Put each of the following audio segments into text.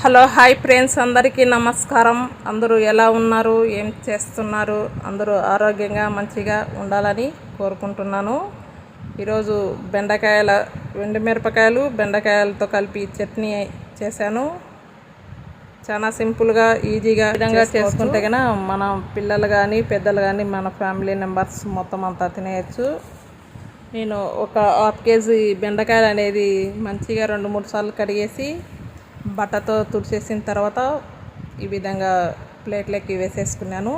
Hello hi friends అందరికీ నమస్కారం. అందరూ ఎలా ఉన్నారు? ఏం చేస్తున్నారు? అందరూ ఆరోగ్యంగా మంచిగా ఉండాలని కోరుకుంటున్నాను. ఈరోజు బెండకాయల వెండి మిరపకాయలు బెండకాయలతో కలిపి చట్నీ చేశాను. చాలా సింపుల్గా ఈజీగా విధంగా చేసుకుంటే కనుక మన పిల్లలు కానీ పెద్దలు కానీ మన ఫ్యామిలీ మెంబర్స్ మొత్తం అంతా తినేయచ్చు. నేను ఒక హాఫ్ కేజీ బెండకాయలు అనేది మంచిగా రెండు మూడు సార్లు కడిగేసి బట్టతో తుడిచేసిన తర్వాత ఈ విధంగా ప్లేట్లకి వేసేసుకున్నాను.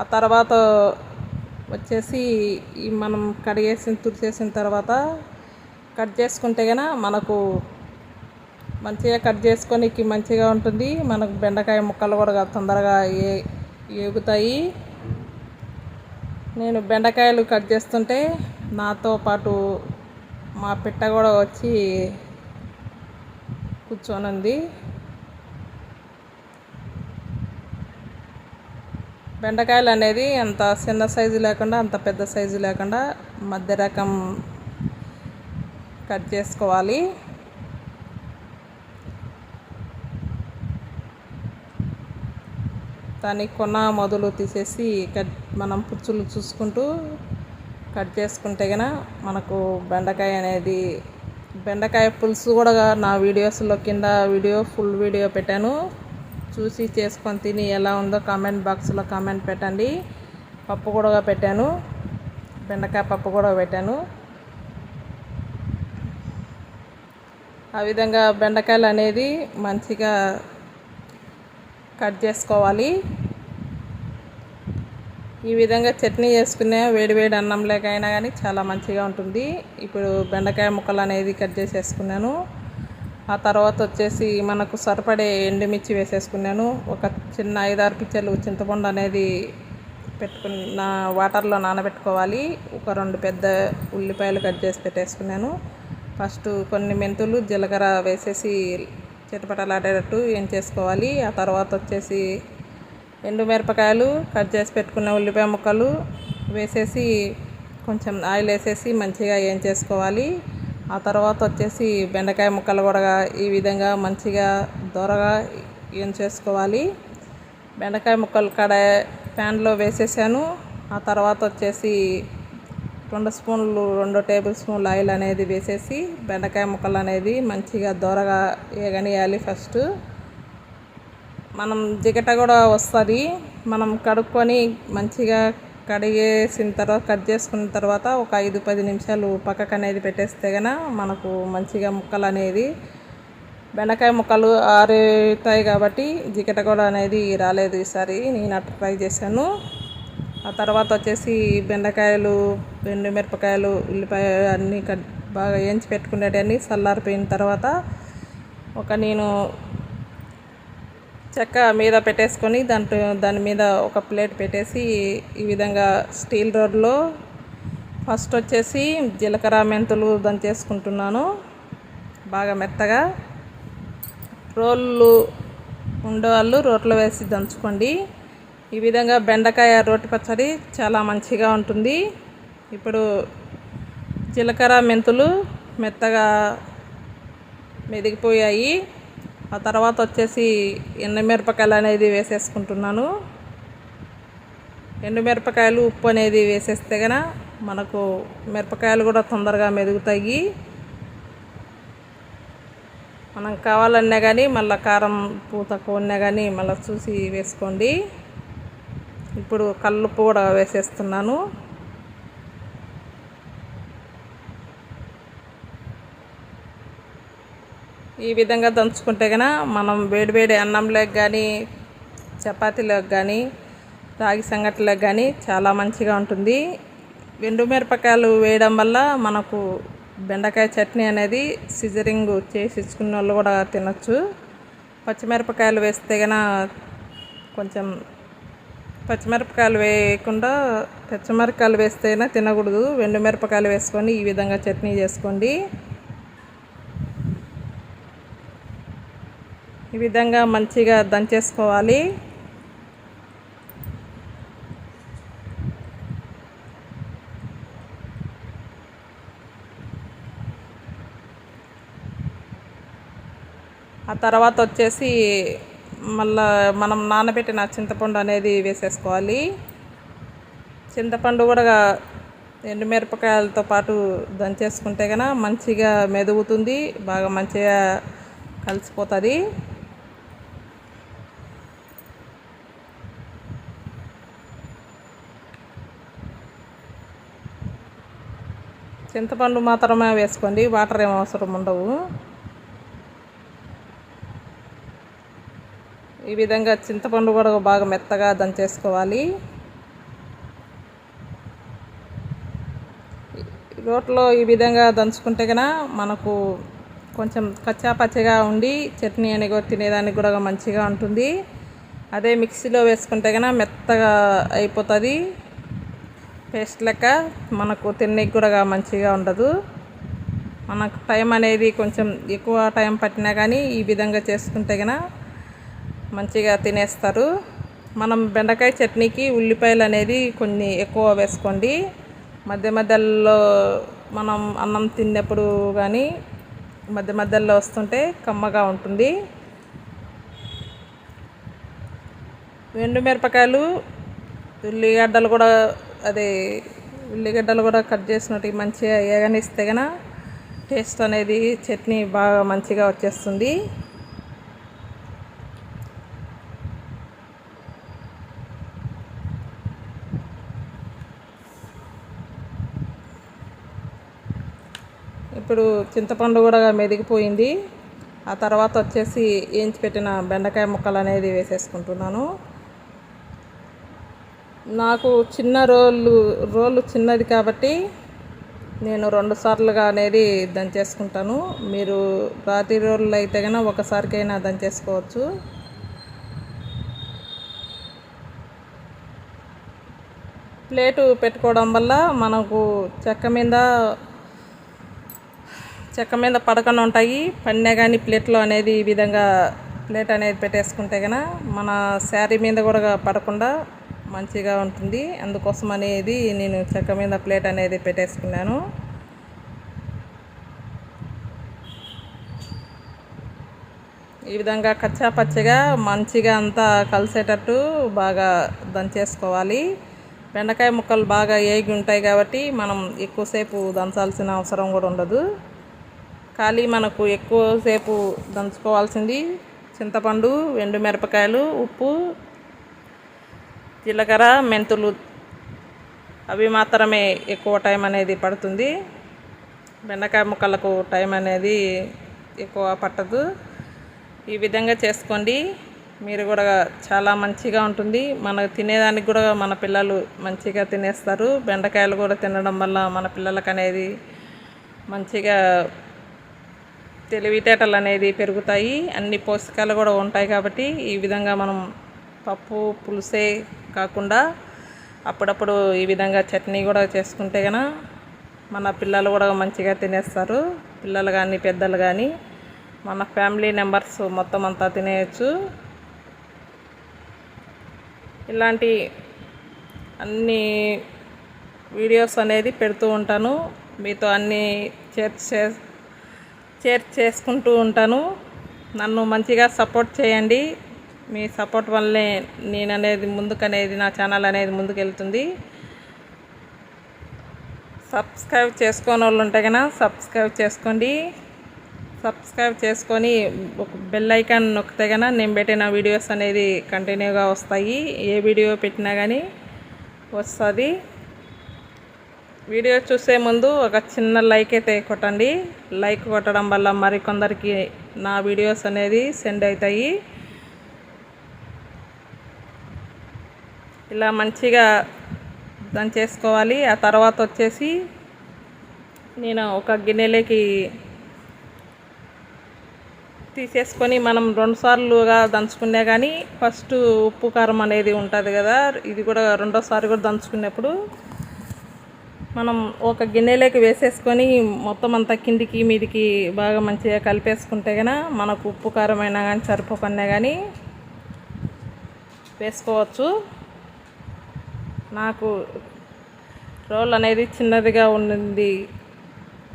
ఆ తర్వాత వచ్చేసి ఈ మనం కడిగేసిన తుడిచేసిన తర్వాత కట్ చేసుకుంటే కనుక మనకు మంచిగా కట్ చేసుకోనికి మంచిగా ఉంటుంది. మనకు బెండకాయ ముక్కలు కూడా తొందరగా ఏ ఏగుతాయి. నేను బెండకాయలు కట్ చేస్తుంటే నాతో పాటు మా పిట్ట కూడా వచ్చి కూర్చొని ఉంది బెండకాయలు అనేది అంత చిన్న సైజు లేకుండా అంత పెద్ద సైజు లేకుండా మధ్య రకం కట్ చేసుకోవాలి. దాన్ని కొన్న మొదలు తీసేసి కట్ మనం పుచ్చులు చూసుకుంటూ కట్ చేసుకుంటే గన మనకు బెండకాయ అనేది బెండకాయ పులుసు కూడా నా వీడియోస్లో కింద వీడియో ఫుల్ వీడియో పెట్టాను. చూసి చేసుకొని తిని ఎలా ఉందో కామెంట్ బాక్స్లో కామెంట్ పెట్టండి. పప్పు కూడా పెట్టాను. బెండకాయ పప్పు కూడా పెట్టాను. ఆ విధంగా బెండకాయలు అనేది మంచిగా కట్ చేసుకోవాలి. ఈ విధంగా చట్నీ చేసుకునే వేడివేడి అన్నం లేకైనా కానీ చాలా మంచిగా ఉంటుంది. ఇప్పుడు బెండకాయ ముక్కలు అనేది కట్ చేసేసుకున్నాను. ఆ తర్వాత వచ్చేసి మనకు సరిపడే ఎండుమిర్చి వేసేసుకున్నాను. ఒక చిన్న ఐదారు పిచ్చర్లు చింతపండు అనేది పెట్టుకున్న వాటర్లో నానబెట్టుకోవాలి. ఒక రెండు పెద్ద ఉల్లిపాయలు కట్ చేసి పెట్టేసుకున్నాను. ఫస్ట్ కొన్ని మెంతులు జీలకర్ర వేసేసి చిటపటలాడేటట్టు ఏం చేసుకోవాలి? ఆ తర్వాత వచ్చేసి ఎండు మిరపకాయలు కట్ చేసి పెట్టుకున్న ఉల్లిపాయ ముక్కలు వేసేసి కొంచెం ఆయిల్ వేసేసి మంచిగా ఏం చేసుకోవాలి. ఆ తర్వాత వచ్చేసి బెండకాయ ముక్కలు కూడా ఈ విధంగా మంచిగా దొరగా ఏం చేసుకోవాలి. బెండకాయ ముక్కలు కడ ప్యాన్లో వేసేసాను. ఆ తర్వాత వచ్చేసి రెండు స్పూన్లు రెండు టేబుల్ స్పూన్లు ఆయిల్ అనేది వేసేసి బెండకాయ ముక్కలు అనేది మంచిగా దొరగా ఏగనియాలి ఫస్ట్. మనం జిగట కూడా వస్తుంది. మనం కడుక్కొని మంచిగా కడిగేసిన తర్వాత కట్ చేసుకున్న తర్వాత ఒక ఐదు పది నిమిషాలు పక్కకు అనేది పెట్టేస్తే కనుక మనకు మంచిగా ముక్కలు అనేది బెండకాయ ముక్కలు ఆరుతాయి కాబట్టి జిగట కూడా అనేది రాలేదు ఈసారి. నేను అట్లా ట్రై చేశాను. ఆ తర్వాత వచ్చేసి బెండకాయలు ఎండు మిరపకాయలు ఉల్లిపాయ అన్నీ కట్ బాగా వేయించి పెట్టుకునేటన్నీ చల్లారిపోయిన తర్వాత ఒక నేను చెక్క మీద పెట్టేసుకొని దాంట్లో దాని మీద ఒక ప్లేట్ పెట్టేసి ఈ విధంగా స్టీల్ రోడ్లో ఫస్ట్ వచ్చేసి జీలకర్ర మెంతులు దంచేసుకుంటున్నాను. బాగా మెత్తగా. రోళ్ళు ఉండేవాళ్ళు రోట్లో వేసి దంచుకోండి. ఈ విధంగా బెండకాయ రోటి పచ్చడి చాలా మంచిగా ఉంటుంది. ఇప్పుడు జీలకర్ర మెంతులు మెత్తగా మెదిగిపోయాయి. ఆ తర్వాత వచ్చేసి ఎండుమిరపకాయలు అనేది వేసేసుకుంటున్నాను. ఎండుమిరపకాయలు ఉప్పు అనేది వేసేస్తే గన మనకు మిరపకాయలు కూడా తొందరగా మెదుగుతాయి. మనం కావాలన్నా కానీ మళ్ళీ కారం ఉప్పు తక్కువ ఉన్నా కానీ మళ్ళీ చూసి వేసుకోండి. ఇప్పుడు కల్లుప్పు కూడా వేసేస్తున్నాను. ఈ విధంగా దంచుకుంటే కనుక మనం వేడివేడి అన్నంలోకి కానీ చపాతీలోకి కానీ రాగి సంగట్లకు కానీ చాలా మంచిగా ఉంటుంది. ఎండు మిరపకాయలు వేయడం వల్ల మనకు బెండకాయ చట్నీ అనేది సిజరింగ్ చేసి ఇచ్చుకున్న వాళ్ళు కూడా తినచ్చు. పచ్చిమిరపకాయలు వేస్తే కనుక కొంచెం పచ్చిమిరపకాయలు వేయకుండా పచ్చిమిరపకాయలు వేస్తేనే తినకూడదు. ఎండు మిరపకాయలు వేసుకొని ఈ విధంగా చట్నీ చేసుకోండి. ఈ విధంగా మంచిగా దంచేసుకోవాలి. ఆ తర్వాత వచ్చేసి మళ్ళా మనం నానబెట్టిన చింతపండు అనేది వేసేసుకోవాలి. చింతపండు కూడా ఎండుమిరపకాయలతో పాటు దంచేసుకుంటే కనుక మంచిగా మెదుగుతుంది బాగా మంచిగా కలిసిపోతుంది. చింతపండు మాత్రమే వేసుకోండి. వాటర్ ఏం అవసరం ఉండవు. ఈ విధంగా చింతపండు కూడా బాగా మెత్తగా దంచేసుకోవాలి రోట్లో ఈ విధంగా దంచుకుంటే కనుక మనకు కొంచెం కచ్చా పచ్చగా ఉండి చట్నీ అని కూడా తినేదానికి కూడా మంచిగా ఉంటుంది. అదే మిక్సీలో వేసుకుంటే కనుక మెత్తగా అయిపోతుంది. పేస్ట్ లెక్క మనకు తిన్నీకి కూడా మంచిగా ఉండదు. మనకు టైం అనేది కొంచెం ఎక్కువ టైం పట్టినా కానీ ఈ విధంగా చేసుకుంటే కనుక మంచిగా తినేస్తారు. మనం బెండకాయ చట్నీకి ఉల్లిపాయలు అనేది కొన్ని ఎక్కువ వేసుకోండి. మధ్య మధ్యలో మనం అన్నం తిన్నప్పుడు కానీ మధ్య మధ్యలో వస్తుంటే కమ్మగా ఉంటుంది. ఎండుమిరపకాయలు ఉల్లిగడ్డలు కూడా అదే ఉల్లిగడ్డలు కూడా కట్ చేసినట్టు మంచిగా ఏగనిస్తే కనుక టేస్ట్ అనేది చట్నీ బాగా మంచిగా వచ్చేస్తుంది. ఇప్పుడు చింతపండు కూడా మెదిగిపోయింది. ఆ తర్వాత వచ్చేసి వేయించి పెట్టిన బెండకాయ ముక్కలు అనేది వేసేసుకుంటున్నాను. నాకు చిన్న రోళ్ళు రోలు చిన్నది కాబట్టి నేను రెండు సార్లుగా అనేది దంచేసుకుంటాను. మీరు రాతి రోళ్ళు అయితే కనుక ఒకసారికైనా దంచేసుకోవచ్చు. ప్లేటు పెట్టుకోవడం వల్ల మనకు చెక్క మీద చెక్క మీద పడకుండా ఉంటాయి. పడినా కానీ ప్లేట్లో అనేది ఈ విధంగా ప్లేట్ అనేది పెట్టేసుకుంటే కనుక మన శారీ మీద కూడా పడకుండా మంచిగా ఉంటుంది. అందుకోసం అనేది నేను చెక్క మీద ప్లేట్ అనేది పెట్టేసుకున్నాను. ఈ విధంగా కచ్చా పచ్చగా మంచిగా అంతా కలిసేటట్టు బాగా దంచేసుకోవాలి. బెండకాయ ముక్కలు బాగా ఏగి ఉంటాయి కాబట్టి మనం ఎక్కువసేపు దంచాల్సిన అవసరం కూడా ఉండదు. ఖాళీ మనకు ఎక్కువసేపు దంచుకోవాల్సింది చింతపండు ఎండు మిరపకాయలు ఉప్పు జీలకర్ర మెంతులు అవి మాత్రమే ఎక్కువ టైం అనేది పడుతుంది. బెండకాయ ముక్కలకు టైం అనేది ఎక్కువ పట్టదు. ఈ విధంగా చేసుకోండి. మీరు కూడా చాలా మంచిగా ఉంటుంది. మన తినేదానికి కూడా మన పిల్లలు మంచిగా తినేస్తారు. బెండకాయలు కూడా తినడం వల్ల మన పిల్లలకు అనేది మంచిగా తెలివితేటలు అనేది పెరుగుతాయి. అన్ని పోషకాలు కూడా ఉంటాయి కాబట్టి ఈ విధంగా మనం పప్పు పులుసే కాకుండా అప్పుడప్పుడు ఈ విధంగా చట్నీ కూడా చేసుకుంటే కనుక మన పిల్లలు కూడా మంచిగా తినేస్తారు. పిల్లలు కానీ పెద్దలు కానీ మన ఫ్యామిలీ మెంబర్స్ మొత్తం అంతా తినేయచ్చు. ఇలాంటి అన్ని వీడియోస్ అనేది పెడుతూ ఉంటాను. మీతో అన్నీ చే షేర్ చేసుకుంటూ ఉంటాను. నన్ను మంచిగా సపోర్ట్ చేయండి. మీ సపోర్ట్ వల్లే నేను అనేది ముందుకనేది నా ఛానల్ అనేది ముందుకెళ్తుంది. సబ్స్క్రైబ్ చేసుకోని వాళ్ళు ఉంటే కనుక సబ్స్క్రైబ్ చేసుకోండి. సబ్స్క్రైబ్ చేసుకొని ఒక బెల్ ఐకాన్ నొక్కితే కనుక నేను పెట్టిన వీడియోస్ అనేది కంటిన్యూగా వస్తాయి. ఏ వీడియో పెట్టినా కానీ వస్తుంది. వీడియో చూసే ముందు ఒక చిన్న లైక్ అయితే కొట్టండి. లైక్ కొట్టడం వల్ల మరికొందరికి నా వీడియోస్ అనేది సెండ్ అవుతాయి. ఇలా మంచిగా దాన్ని చేసుకోవాలి. ఆ తర్వాత వచ్చేసి నేను ఒక గిన్నెలోకి తీసేసుకొని మనం రెండుసార్లుగా దంచుకునే కానీ ఫస్ట్ ఉప్పు కారం అనేది ఉంటుంది కదా ఇది కూడా రెండోసారి కూడా దంచుకున్నప్పుడు మనం ఒక గిన్నెలోకి వేసేసుకొని మొత్తం అంతా కిందికి మీదికి బాగా మంచిగా కలిపేసుకుంటే కనుక మనకు ఉప్పు కారం అయినా కానీ సరిపోకన్నా కానీ వేసుకోవచ్చు. నాకు రోల్ అనేది చిన్నదిగా ఉన్నది.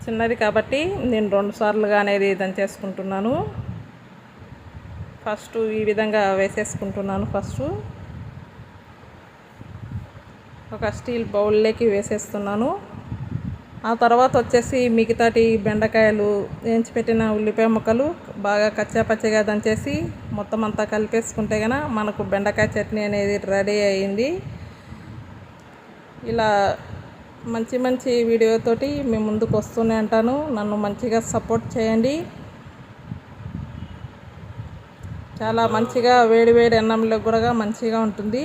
చిన్నది కాబట్టి నేను రెండు సార్లుగా అనేది దంచేసుకుంటున్నాను ఫస్ట్ ఈ విధంగా వేసేసుకుంటున్నాను ఫస్ట్. ఒక స్టీల్ బౌల్లోకి వేసేస్తున్నాను. ఆ తర్వాత వచ్చేసి మిగతాటి బెండకాయలు ఎంచిపెట్టిన ఉల్లిపాయ ముక్కలు బాగా కచ్చాపచ్చగా దంచేసి మొత్తం అంతా కలిపేసుకుంటే కనుక మనకు బెండకాయ చట్నీ అనేది రెడీ అయింది. ఇలా మంచి మంచి వీడియోతోటి మేము ముందుకు వస్తూనే ఉంటాను. నన్ను మంచిగా సపోర్ట్ చేయండి. చాలా మంచిగా వేడి వేడి అన్నంలో కూడా మంచిగా ఉంటుంది.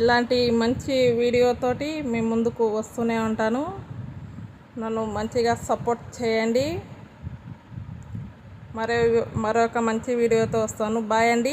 ఇలాంటి మంచి వీడియోతోటి మీ ముందుకు వస్తూనే ఉంటాను. నన్ను మంచిగా సపోర్ట్ చేయండి. మరో మరొక మంచి వీడియోతో వస్తాను. బాయ్ అండి.